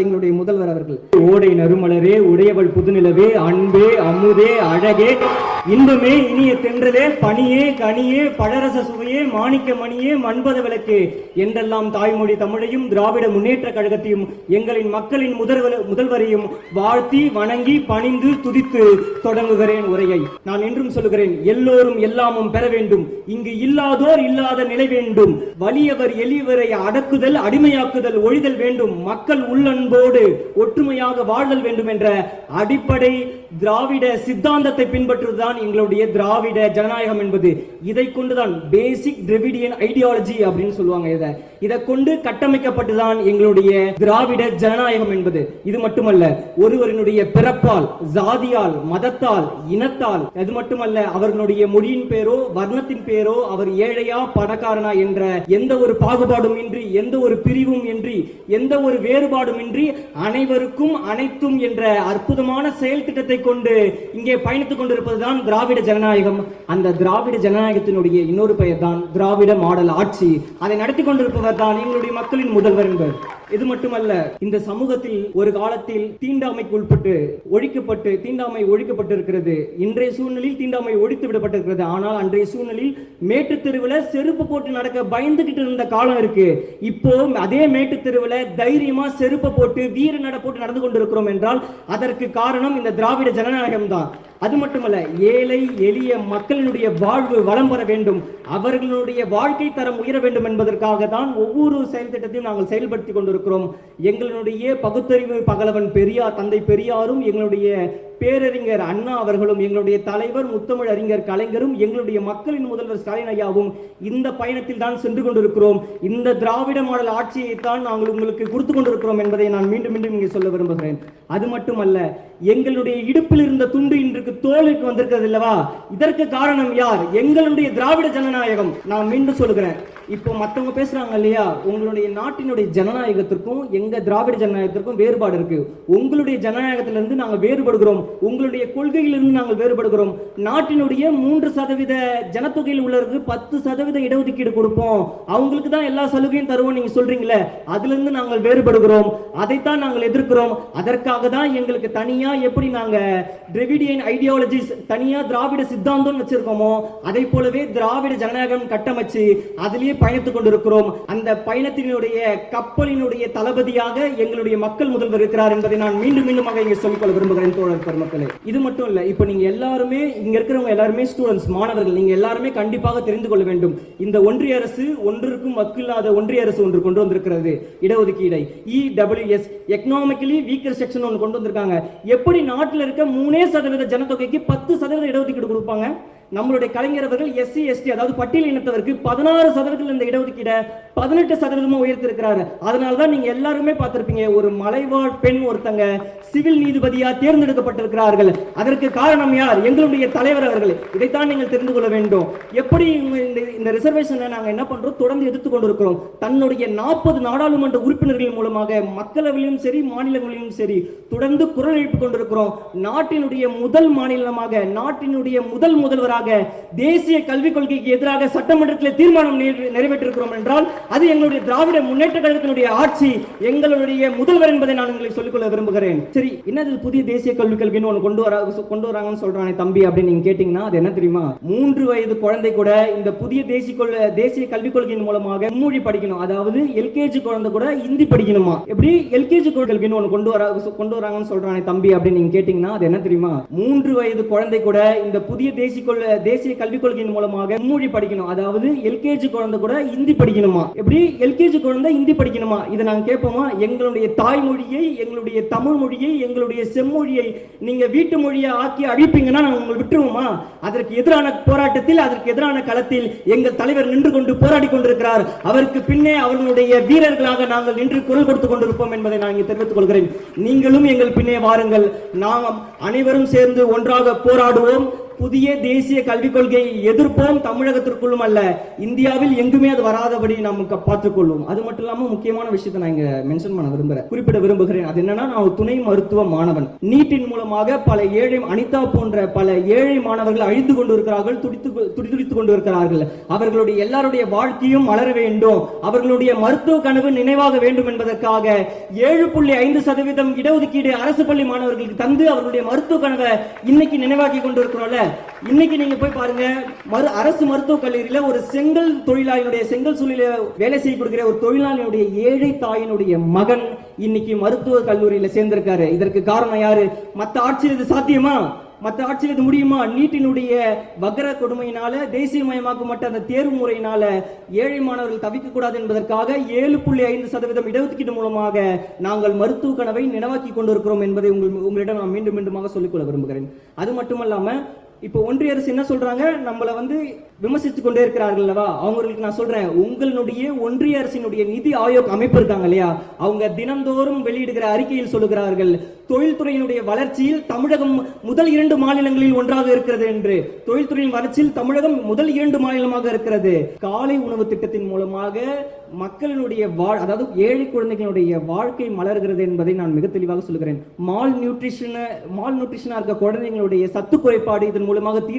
எங்களுடைய முதல்வர் அவர்கள். ஓடை நறுமலரே உடையவள் புதுநிலவே அன்பே அமுதே அழகே. இன்பமே இனிய தென்றலே பனியே கனியே பழரச சுவையே மாணிக்க மணியே மண்பத விளக்கு என்றெல்லாம் தாய்மொழி தமிழையும் திராவிட முன்னேற்ற கழகத்தையும் எங்களின் மக்களின் முதல்வர் முதல்வரையும் வாழ்த்தி வணங்கி பணிந்து துதித்து தொடங்குகிறேன் உரையை. நான் என்றும் சொல்லுகிறேன் எல்லோரும் எல்லாமும் பெற வேண்டும். இங்கு இல்லாதோர் இல்லாத நிலை வேண்டும். வலியவர் எளியவரை அடக்குதல் அடிமையாக்குதல் ஒழிதல் வேண்டும். மக்கள் உள்ளன்போடு ஒற்றுமையாக வாழ்தல் வேண்டும் என்ற அடிப்படை திராவிட சித்தாந்தத்தை பின்பற்றுவதுதான் தான் எங்களுடைய திராவிட ஜனநாயகம் என்பது. இதை கொண்டுதான் பேசிக் திராவிடியன் ஐடியாலஜி அப்படின்னு சொல்லுவாங்க இதை. இதை கொண்டு கட்டமைக்கப்பட்டுதான் எங்களுடைய திராவிட ஜனநாயகம் என்பது. இது மட்டுமல்ல ஒருவரினுடைய பிறப்பால் ஜாதியால் மதத்தால் இனத்தால் அது மட்டுமல்ல அவர்களுடைய மொழியின் பேரோ வர்ணத்தின் பேரோ அவர் ஏழையா பணக்காரனா என்ற எந்த ஒரு பாகுபாடும் இன்றி எந்த ஒரு பிரிவும் இன்றி எந்த ஒரு வேறுபாடும் இன்றி அனைவருக்கும் அனைத்தும் என்ற அற்புதமான செயல் திட்டத்தை கொண்டு இங்கே பயணித்துக் கொண்டிருப்பதுதான் திராவிட ஜனநாயகம். அந்த திராவிட ஜனநாயகத்தினுடைய இன்னொரு பெயர் தான் திராவிட மாடல் ஆட்சி. அதை நடத்தி கொண்டிருப்பவர் தான் எங்களுடைய மக்களின் முதல்வர் என்பது இது மட்டுமல்ல இந்த சமூகத்தில் ஒரு காலத்தில் தீண்டாமைக்கு உட்பட்டு ஒழிக்கப்பட்டு தீண்டாமை ஒழிக்கப்பட்டிருக்கிறது. இன்றைய சூழ்நிலையில் தீண்டாமை ஒழித்து விடப்பட்டிருக்கிறது. ஆனால் அன்றைய சூழ்நிலையில் மேட்டு தெருவில் செருப்பு போட்டு நடக்க பயந்துகிட்டு இருந்த காலம் இருக்கு. இப்போ அதே மேட்டு தெருவில் தைரியமா செருப்பை போட்டு வீர நட போட்டு நடந்து கொண்டிருக்கிறோம் என்றால் அதற்கு காரணம் இந்த திராவிட ஜனநாயகம் தான். அது மட்டுமல்ல ஏழை எளிய மக்களினுடைய வாழ்வு வளம் பெற வேண்டும். அவர்களுடைய வாழ்க்கை தரம் உயர வேண்டும் என்பதற்காக தான் ஒவ்வொரு செயல் திட்டத்தையும் நாங்கள் செயல்படுத்தி கொண்டிருக்கிறோம். கொண்டிருக்கிறோம். எங்களுடைய பகுத்தறிவு பகலவன் பெரியார் தந்தை பெரியாரும் எங்களுடைய பேரறிஞர் அண்ணா அவர்களும் எங்களுடைய தலைவர் முத்தமிழ் அறிஞர் கலைஞரும் எங்களுடைய மக்களின் முதல்வர் ஸ்டாலின் ஐயாவும் இந்த பயணத்தில் தான் சென்று கொண்டிருக்கிறோம். இந்த திராவிட மாடல் ஆட்சியை தான் நாங்கள் உங்களுக்கு கொடுத்து கொண்டிருக்கிறோம் என்பதை நான் மீண்டும் மீண்டும் இங்கே சொல்ல விரும்புகிறேன். அது மட்டுமல்ல எங்களுடைய இடுப்பில் இருந்த துண்டு இன்றைக்கு தோலுக்கு வந்திருக்கிறது இல்லவா இதற்கு காரணம் யார்? எங்களுடைய திராவிட ஜனநாயகம். நான் மீண்டும் சொல்கிறேன் இப்போ மத்தவங்க பேசுறாங்க இல்லையா? உங்களுடைய நாட்டினுடைய ஜனநாயகத்திற்கும் எங்க திராவிட ஜனநாயகத்திற்கும் வேறுபாடு இருக்கு. உங்களுடைய ஜனநாயகத்திலிருந்து நாங்கள் வேறுபடுகிறோம். உங்களுடைய கொள்கையிலிருந்து நாங்கள் வேறுபடுகிறோம். நாட்டினுடைய மூன்று சதவீத ஜனத்தொகையில் உள்ளவருக்கு பத்து சதவீத இடஒதுக்கீடு கொடுப்போம். அவங்களுக்கு தான் எல்லா சலுகையும் தருவோம் நீங்க சொல்றீங்களே அதுல இருந்து நாங்கள் வேறுபடுகிறோம். அதைத்தான் நாங்கள் எதிர்க்கிறோம். அதற்காக தான் எங்களுக்கு தனியா எப்படி நாங்க திராவிடியன் ஐடியாலஜிஸ் தனியா திராவிட சித்தாந்தம் வச்சிருக்கோமோ அதை போலவே திராவிட ஜனநாயகம் கட்டமைச்சு அதுலேயே பயணித்துக் கொண்டிருக்கிறோம் அந்த பயணத்தினுடைய கப்பலினுடைய தளபதியாக எங்களுடைய மக்கள் முதல்வர் இருக்கிறார் என்பதை நான் மீண்டும் மீண்டுமாக இங்கே சொல்லிக்கொள்ள விரும்புகிறேன் தோழர் பெருமக்களே. இது மட்டும் இல்ல இப்போ நீங்க எல்லாருமே இங்க இருக்கிறவங்க எல்லாருமே ஸ்டூடெண்ட்ஸ் மாணவர்கள் நீங்க எல்லாருமே கண்டிப்பாக தெரிந்து கொள்ள வேண்டும். இந்த ஒன்றிய அரசு ஒன்றிற்கும் வக்கில்லாத ஒன்றிய அரசு ஒன்று கொண்டு வந்திருக்கிறது. இடஒதுக்கீடை. இடபிள்யூஎஸ் எக்கனாமிக்கலி வீக்கர் செக்ஷன் ஒன்று கொண்டு வந்திருக்காங்க. எப்படி நாட்டில் இருக்க மூணே சதவீத ஜனத்தொகைக்கு பத்து சதவீத இடஒதுக்கீடு கொடுப்பாங்க? நம்மளுடைய கலைஞரவர்கள் எஸ்சி எஸ்டி அதாவது பட்டியல் இனத்தவருக்கு பதினாறு சதவீதத்தில் இந்த இடஒதுக்கீடை பதினெட்டு சதவீதமா உயர்த்திருக்கிறாரு. அதனால தான் நீங்க எல்லாருமே பார்த்துருப்பீங்க ஒரு மலைவாழ் பெண் ஒருத்தங்க சிவில் நீதிபதியா தேர்ந்தெடுக்கப்பட்டிருக்கிறார்கள். அதற்கு காரணம் யார்? எங்களுடைய தலைவர் அவர்கள். இதைத்தான் நீங்கள் தெரிந்து கொள்ள வேண்டும். எப்படி இந்த ரிசர்வேஷனை நாங்க என்ன பண்றோம்? தொடர்ந்து எதிர்த்து கொண்டிருக்கிறோம். தன்னுடைய நாற்பது நாடாளுமன்ற உறுப்பினர்கள் மூலமாக மக்களவையிலும் சரி மாநிலங்களிலும் சரி தொடர்ந்து குரல் எழுப்பிக் கொண்டிருக்கிறோம். நாட்டினுடைய முதல் மாநிலமாக நாட்டினுடைய முதல் முதல்வராக தேசிய கல்விக் கொள்கைக்கு எதிராக சட்டமன்றத்தில் தீர்மானம் நிறைவேற்றிருக்கிறோம் என்றால் அது எங்களுடைய திராவிட முன்னேற்ற கழகத்தினுடைய ஆட்சி எங்களுடைய முதல்வர் என்பதை நான் உங்களுக்கு சொல்லிக்கொள்ள விரும்புகிறேன். சரி என்னது புதிய தேசிய கல்விக் கொள்கைன்னு ஒன்று கொண்டு வர கொண்டு வராங்கன்னு சொல்றானே தம்பி அப்படின்னு நீங்க கேட்டீங்கன்னா அது என்ன தெரியுமா? மூன்று வயது குழந்தை கூட இந்த புதிய தேசிய கொள் தேசிய கல்விக் கொள்கையின் மூலமாக மொழி படிக்கணும். அதாவது எல்கேஜி குழந்தை கூட ஹிந்தி படிக்கணுமா? எப்படி எல்கேஜி கொள்கைன்னு ஒன்று கொண்டு வர கொண்டு வராங்கன்னு சொல்றானே தம்பி அப்படின்னு நீங்க கேட்டீங்கன்னா அது என்ன தெரியுமா? மூன்று வயது குழந்தை கூட இந்த புதிய தேசிய தேசிய கல்விக் கொள்கையின் மூலமாக மொழி படிக்கணும். அதாவது எல்கேஜி குழந்தை கூட ஹிந்தி படிக்கணுமா? எப்படி? எல்கேஜி குழந்தை ஹிந்தி படிக்கணுமா? இதை நாங்கள் கேட்போமா? எங்களுடைய தாய்மொழியை எங்களுடைய தமிழ் மொழியை எங்களுடைய செம்மொழியை நீங்க வீட்டு மொழியை ஆக்கி அழிப்பீங்கன்னா நாங்கள் உங்களை விட்டுருவோமா? அதற்கு எதிரான போராட்டத்தில் அதற்கு எதிரான களத்தில் எங்கள் தலைவர் நின்று கொண்டு போராடி கொண்டிருக்கிறார். அவருக்கு பின்னே அவர்களுடைய வீரர்களாக நாங்கள் நின்று குரல் கொடுத்து கொண்டிருப்போம் என்பதை நான் இங்கே தெரிவித்துக் கொள்கிறேன். நீங்களும் எங்கள் பின்னே வாருங்கள். நாம் அனைவரும் சேர்ந்து ஒன்றாக போராடுவோம். புதிய தேசிய கல்விக் கொள்கையை எதிர்ப்போம் தமிழகத்திற்குள்ளும் அல்ல இந்தியாவில் எங்குமே அது வராதபடி நாம் பார்த்துக்கொள்ளும். அது மட்டும் இல்லாம முக்கியமான விஷயத்தை நான் இங்க மென்ஷன் பண்ண விரும்புறேன். குறிப்பிட விரும்புகிறேன். அது என்னன்னா நான் துணை மருத்துவ மாணவன். நீட்டின் மூலமாக பல ஏழை அனிதா போன்ற பல ஏழை மாணவர்கள் அழிந்து கொண்டிருக்கிறார்கள் துடித்து துடிதுடித்துக் கொண்டிருக்கிறார்கள். அவர்களுடைய எல்லாருடைய வாழ்க்கையும் மலர வேண்டும். அவர்களுடைய மருத்துவ கனவு நினைவாக வேண்டும் என்பதற்காக ஏழு புள்ளி ஐந்து சதவீதம் இடஒதுக்கீடு அரசு பள்ளி மாணவர்களுக்கு தந்து அவர்களுடைய மருத்துவ கனவை இன்னைக்கு நினைவாக்கி கொண்டிருக்கிறோம்ல இன்னைக்கு நீங்க போய் பாருங்க மரு அரசு மருத்துவக் கல்லூரியில ஒரு செங்கல் தொழிலாளியினுடைய செங்கல் சூழல வேலை செய்ய கொடுக்கிற ஒரு தொழிலாளியுடைய ஏழை தாயினுடைய மகன் இன்னைக்கு மருத்துவ கல்லூரியில சேர்ந்திருக்காரு. இதற்கு காரணம் யாரு? மத்த ஆட்சியில் இது சாத்தியமா? மத்த ஆட்சியில் இது முடியுமா? நீட்டினுடைய வக்கர கொடுமையினால தேசியமயமாக்கப்பட்ட அந்த தேர்வு முறையினால ஏழை மாணவர்கள் தவிக்க கூடாது என்பதற்காக ஏழு புள்ளி ஐந்து சதவீதம் இடஒதுக்கீடு மூலமாக நாங்கள் மருத்துவ கனவை நினைவாக்கி கொண்டிருக்கிறோம் என்பதை உங்கள் உங்களிடம் நான் மீண்டும் மீண்டுமாக சொல்லிக்கொள்ள விரும்புகிறேன். அது மட்டுமல்லாம இப்போ ஒன்றிய அரசு என்ன சொல்றாங்க? நம்மளை வந்து விமர்சித்து கொண்டே இருக்கிறார்கள் அல்லவா? அவங்களுக்கு நான் சொல்றேன் உங்களுடைய ஒன்றிய அரசினுடைய நிதி ஆயோக் அமைப்பு இருக்காங்க இல்லையா? அவங்க தினந்தோறும் வெளியிடுகிற அறிக்கையில் சொல்லுகிறார்கள் தொழில்துறையினுடைய வளர்ச்சியில் தமிழகம் முதல் இரண்டு மாநிலங்களில் ஒன்றாக இருக்கிறது என்று. தொழில்துறையின் வளர்ச்சியில் தமிழகம் முதல் இரண்டு மாநிலமாக இருக்கிறது. காலை உணவு திட்டத்தின் மூலமாக மக்களினுடைய வாழ் அதாவது ஏழை குழந்தைகளுடைய வாழ்க்கை மலர்கிறது என்பதை நான் மிக தெளிவாக சொல்கிறேன். மால் நியூட்ரிஷன் மால் நியூட்ரிஷனா இருக்க குழந்தைங்களுடைய சத்து குறைபாடு இதன் மூலமாக தீர்